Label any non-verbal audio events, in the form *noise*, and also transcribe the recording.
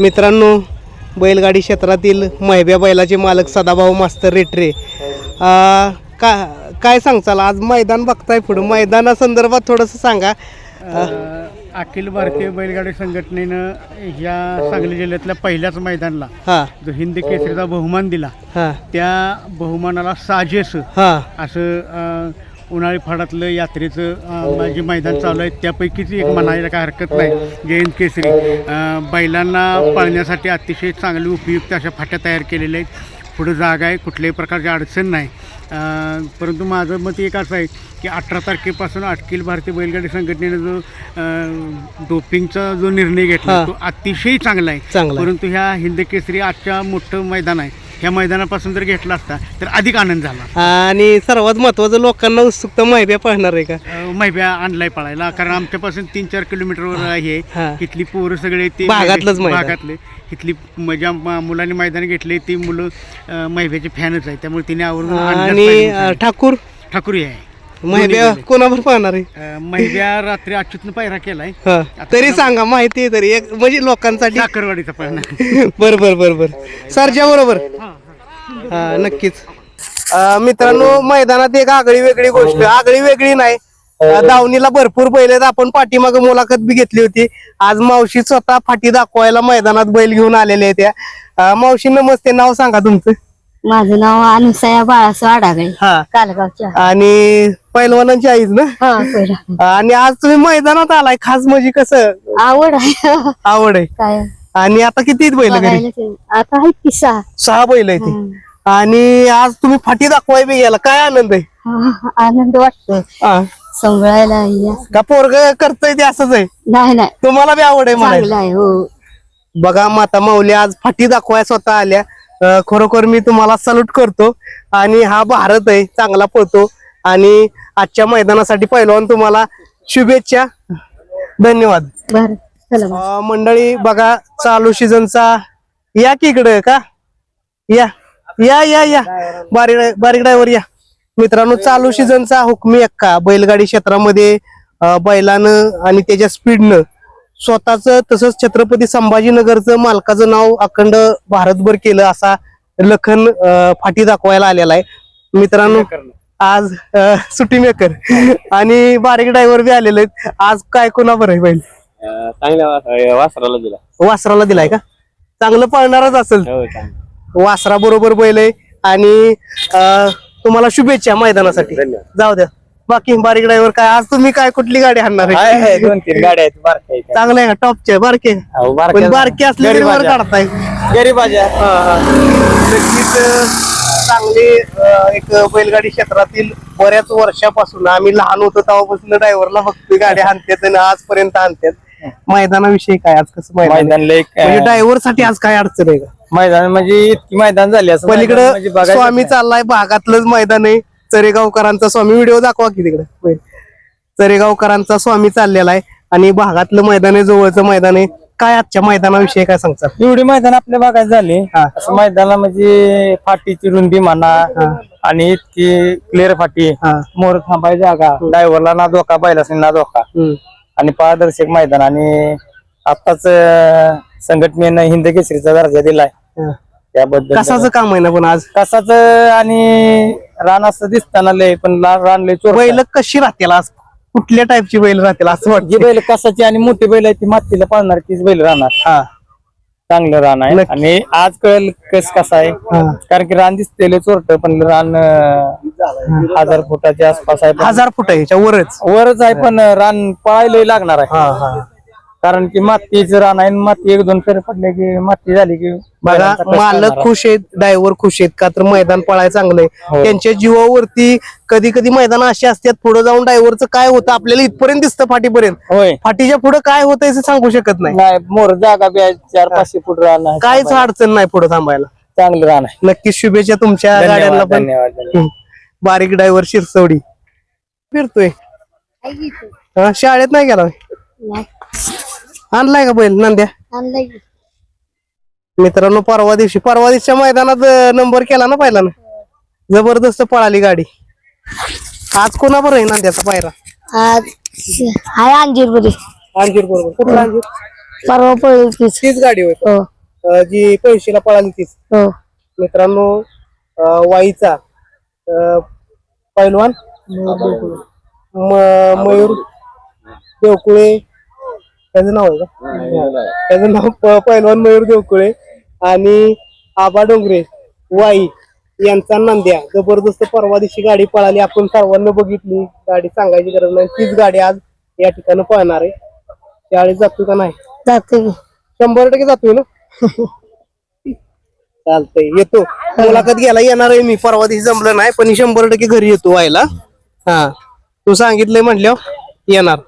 मित्रांनो बैलगाडी क्षेत्रातील महिब्या बैलाचे मालक सदाभाऊ मास्तर रेटरे. का काय सांगचाल आज मैदान बघताय पुढं. मैदानासंदर्भात थोडंसं सांगा. अखिल भारतीय बैलगाडी संघटनेनं ह्या सांगली जिल्ह्यातल्या पहिल्याच मैदानला हां. जो हिंद केसरीचा बहुमान दिला हां. त्या बहुमानाला साजेस हां. असं उन्हाळी फाडातलं यात्रेचं अ, जे मैदान चालू आहे त्यापैकीच एक म्हणायला काय हरकत नाही. जयंत केसरी. बैलांना पाळण्यासाठी अतिशय चांगली उपयुक्त अशा फाट्या तयार केलेल्या आहेत. पुढं जागा आहे कुठल्याही प्रकारची अडचण नाही. परंतु माझं मत एक असं आहे की अठरा तारखेपासून अखिल भारतीय बैलगाडी संघटनेनं जो डोपिंगचा जो निर्णय घेतला हा. तो अतिशय चांगला आहे. चांगला आहे. परंतु ह्या हिंद केसरी आजच्या मोठं मैदान आहे. ह्या मैदानापासून जर घेतला असता तर अधिक आनंद झाला. आणि सर्वात महत्त्वाचं लोकांना उत्सुकता महिब्या पाहणार आहे का? अ, मैब्या आणलाय पळायला. कारण आमच्यापासून तीन चार किलोमीटरवर आहे हा. इथली पोरं सगळे ते भागातलंच मैदान. भागातले. इथली मजा मुलांनी मैदान घेतले ती मुलं अ, मैब्याचे फॅनच आहे त्यामुळे तिने आवडून आणि अ. ठाकूर? ठाकूर आहे. महिब्या कोणावर पाहणार आहे? अ, मैब्या रात्री अच्युतनं पायरा केलाय. हा. तरी सांगा माहिती आहे तरी. एक म्हणजे लोकांसाठी साखरवाडीचा पायरा *laughs* बर बर बर बर. सरच्या बरोबर. हा नक्कीच. अं, मित्रांनो मैदानात एक आगळी वेगळी गोष्ट. आगळी वेगळी नाही. अं, दावणीला भरपूर बैल आहेत. आपण पाठीमाग मुलाखत बी घेतली होती. आज मावशी स्वतः फाटी दाखवायला मैदानात बैल घेऊन आलेले आहेत त्या. अं, मावशी नमस्ते. नाव सांगा तुमचं. माझं नाव अनुसया बाळासो आडागळे. हा. कालगावच्या आणि पैलवानांची आईच ना? हा पहिला आणि आज तुम्ही मैदानात आलाय. खास म्हणजे कसं? आवड आहे. आवड आहे. काय? आणि आता किती आहेत बैल घरी. आता आहेत की सहा. सहा बैल आहेत आणि आज तुम्ही फाटी दाखवाय बी गेला काय आनंद आहे? हा, आनंद वाटतो हा. का पोरग करतय ते असंच आहे? नाही नाही. तुम्हाला बी आवड आहे चांगलं आहे हो. बघा माता माऊली आज फाटी दाखवाय स्वतः आल्या. अं, खरोखर मी तुम्हाला सल्यूट करतो. आणि हा भारत आहे चांगला पळतो. आणि आजच्या मैदानासाठी पहिलवान तुम्हाला शुभेच्छा. धन्यवाद. बर. अं, मंडळी बघा चालू सीझनचा या की इकडं का? या. या या या. बारीक बारीक ड्रायव्हर या. मित्रांनो चालू सीझनचा हुकमी अक्का बैलगाडी क्षेत्रामध्ये अं, बैलानं आणि त्याच्या स्पीडनं स्वतःच तसंच छत्रपती संभाजीनगरचं मालकाचं नाव अखंड भारतभर केलं असा लखन अं, फाटी दाखवायला आलेला आहे. मित्रांनो आज अं, सुट्टी मेकर आणि बारीक ड्रायव्हर बी आलेले आहेत. आज काय कोणाबर आहे बैल? चांगल्या वास- वासराला दिला. वासराला दिलाय का? चांगलं पळणारच असेल. हो चांगला. वासरा बरोबर बैल आहे आणि अं, तुम्हाला शुभेच्छा मैदानासाठी. जाऊ द्या. बाकी बारीक ड्रायव्हर काय? आज तुम्ही काय कुठली गाडी आणणार आहे, आहे, आहे दोन तीन गाड्या आहेत. बारक्या आहेत. चांगलं आहे का? टॉपचे बारके. अहो, पण बारक्या- बारके असले तरी वर गरीबाच्या. काढताय. गरीबाच्या. हा, हा. नक्कीच अं, चांगली अं, एक बैलगाडी क्षेत्रातील बऱ्याच वर्षापासून आम्ही लहान होतो तेव्हापासून ड्रायव्हरला फक्त गाडी आणतात आणि आजपर्यंत आणतात मैदानाविषयी काय? आज कसं मैदान? मैदान लय म्हणजे ड्रायव्हरसाठी आज काय अडचण आहे का? मैदान म्हणजे इतकी मैदान झाली असं मैदान म्हणजे पलीकडं बघायचंच स्वामी नाही. चाललाय भागातलंच मैदान आहे. चरेगावकरांचा स्वामी व्हिडिओ दाखवा की तिकडे. होय. चरेगावकरांचा स्वामी चाललेला आहे आणि भागातलं मैदान आहे जवळचं मैदान आहे. काय आजच्या मैदानाविषयी काय सांगतात एवढी मैदान आपल्या भागात झाली. हा. असं मैदानाला म्हणजे फाटीची रुंदी म्हणा आणि इतकी क्लिअर फाटी. हा. मोर थांबाय जागा. ड्रायव्हरला ना धोका बैलासनी ना धोका. हम्म. आणि पारदर्शक मैदान आणि आताच संघटनेनं हिंद केसरीचा दर्जा दिलाय. त्याबद्दल कसाचं काम आहे ना पण आज? कसाच आणि रान असं दिसताना लय पण ला- रान लय चोर बैल कशी राहतील आज? कुठल्या टाईपची बैल राहतील असं जी वाटतं बैल कसाची आणि मोठी बैल आहे ती मातीला पाळणार तीच बैल राहणार. हा. चांगलं रान आहे. नक्की. आणि आज कळेल कस कसं आहे. हा. कारण की रान दिसतेले चोरट पण रान अं, हजार फुटाच्या आसपास आहे. पण- हजार फूट आहे याच्या वरच. वरच आहे पण रान पळायला लागणार आहे. हा हा. कारण की मातीचं रान आहे आणि माती एक दोन फेरे पडले की माती झाली की बघा बैलांचा कष्ट मालक. खुश आहेत ड्रायव्हर खुश आहेत का? तर मैदान पळायला चांगलंय हो. त्यांच्या जीवावरती कधी कधी मैदान अशी असतात पुढे जाऊन ड्रायव्हरचं काय होतं आपल्याला इथपर्यंत दिसतं फाटीपर्यंत. होय. फाटीच्या पुढे काय होतं असं सांगू शकत नाही. नाही मोर जागा बी आहे चार पाचशे फूट रान आहे. काहीच अडचण नाही पुढे थांबायला. चांगलं रान आहे. नक्कीच शुभेच्छा तुमच्या धन्यवाद, गाड्यांना पण. धन्यवाद, धन्यवाद. हम्म. बारीक ड्रायव्हर शिरसवडी. फिरतोय. हा, शाळेत नाही गेला होय? आणलाय का बैल नंद्या? आणलंय की. मित्रांनो परवा दिवशी परवा दिवशीच्या मैदानात नंबर केला ना पहिला ना? जबरदस्त पळाली गाडी. आज कोणाबर आहे नंद्याचा पायरा? आज हाय अंजीर बरी अंजीर बरोबर. कुठला अंजीर? परवा पळेल तीच. तीच गाडी होय. हो. अं, जी पैशीला पळाली तीच. हो. मित्रांनो अं, वाईचा अं, पैलवान. म- मयूर देवकुळे त्याचं नाव आहे का? त्याचं नाव प- पैलवान मयूर देवकुळे आणि आबा डोंगरे वाई यांचा नंद्या. जबरदस्त परवा दिवशी गाडी पळाली. आपण सर्वांना बघितली. गाडी सांगायची गरज नाही. तीच गाडी आज या ठिकाणी पळणार आहे. त्यावेळी जातो का नाही? जाते की. शंभर टक्के जातोय ना? *laughs* चालतंय. येतो. मुलाखत घ्यायला येणार आहे मी. परवा दिवशी जमलं नाही पण शंभर टक्के घरी येतो व्हायला. हा. तू सांगितलंय म्हटल्यावर येणार.